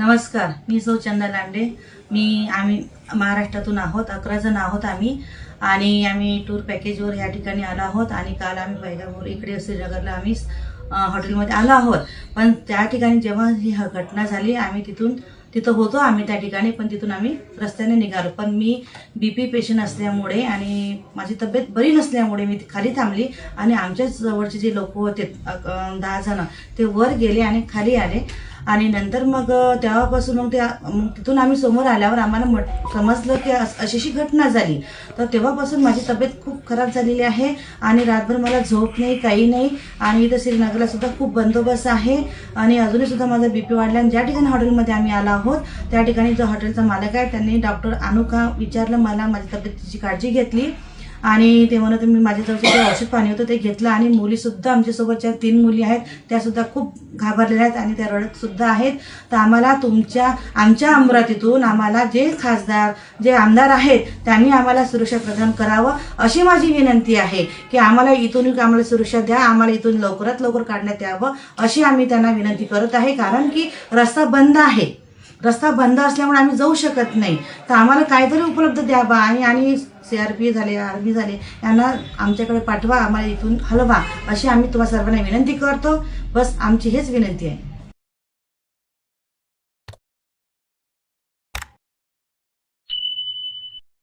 नमस्कार मी सौ चंदा लांडे. मी आम्ही महाराष्ट्रातून आहोत अकरा जण आहोत आम्ही. आणि आम्ही टूर पॅकेजवर या ठिकाणी आलो आहोत आणि काल आम्ही पैगापूर इकडे श्रीनगरला आम्ही हॉटेलमध्ये आलो आहोत. पण त्या ठिकाणी जेव्हा ही घटना झाली आम्ही तिथून तिथं होतो आम्ही त्या ठिकाणी पण तिथून आम्ही रस्त्याने निघालो. पण मी बी पी पेशंट असल्यामुळे आणि माझी तब्येत बरी नसल्यामुळे मी खाली थांबली आणि आमच्याच जवळचे जे लोक होते दहा जणं ते वर गेले आणि खाली आले. आणि नंतर मग तेव्हापासून मग ते मग तिथून आम्ही समोर आल्यावर आम्हाला मट समजलं की अशीशी घटना झाली. तर तेव्हापासून माझी तब्येत खूप खराब झालेली आहे आणि रातभर मला झोप नाही काही नाही आणि इथं श्रीनगरला सुद्धा खूप बंदोबस्त आहे आणि अजूनही सुद्धा माझा बीपी वाढला आणि ज्या ठिकाणी हॉटेलमध्ये आम्ही आलो आहोत त्या ठिकाणी जो हॉटेलचा मालक आहे त्यांनी डॉक्टर अनुका विचारलं मला माझ्या तब्येतीची काळजी घेतली. आणि ते म्हणत मी माझ्याजवळचं जे औषध पाणी होतं ते घेतलं. आणि मुलीसुद्धा आमच्यासोबतच्या तीन मुली आहेत त्यासुद्धा खूप घाबरलेल्या आहेत आणि त्या रडतसुद्धा आहेत. तर आम्हाला तुमच्या आमच्या अमरावतीतून आम्हाला जे खासदार जे आमदार आहेत त्यांनी आम्हाला सुरक्षा प्रदान करावं अशी माझी विनंती आहे की आम्हाला इथून आम्हाला सुरक्षा द्या आम्हाला इथून लवकरात लवकर काढण्यात यावं अशी आम्ही त्यांना विनंती करत आहे. कारण की रस्ता बंद आहे. रस्ता बंद असल्यामुळे आम्ही जाऊ शकत नाही. तर आम्हाला काहीतरी उपलब्ध द्यावा आणि आणि सी आर पी झाले आर्मी झाले यांना आमच्याकडे पाठवा आम्हाला इथून हलवा अशी आम्ही तुम्हाला सर्वांना विनंती करतो. बस आमची हेच विनंती आहे.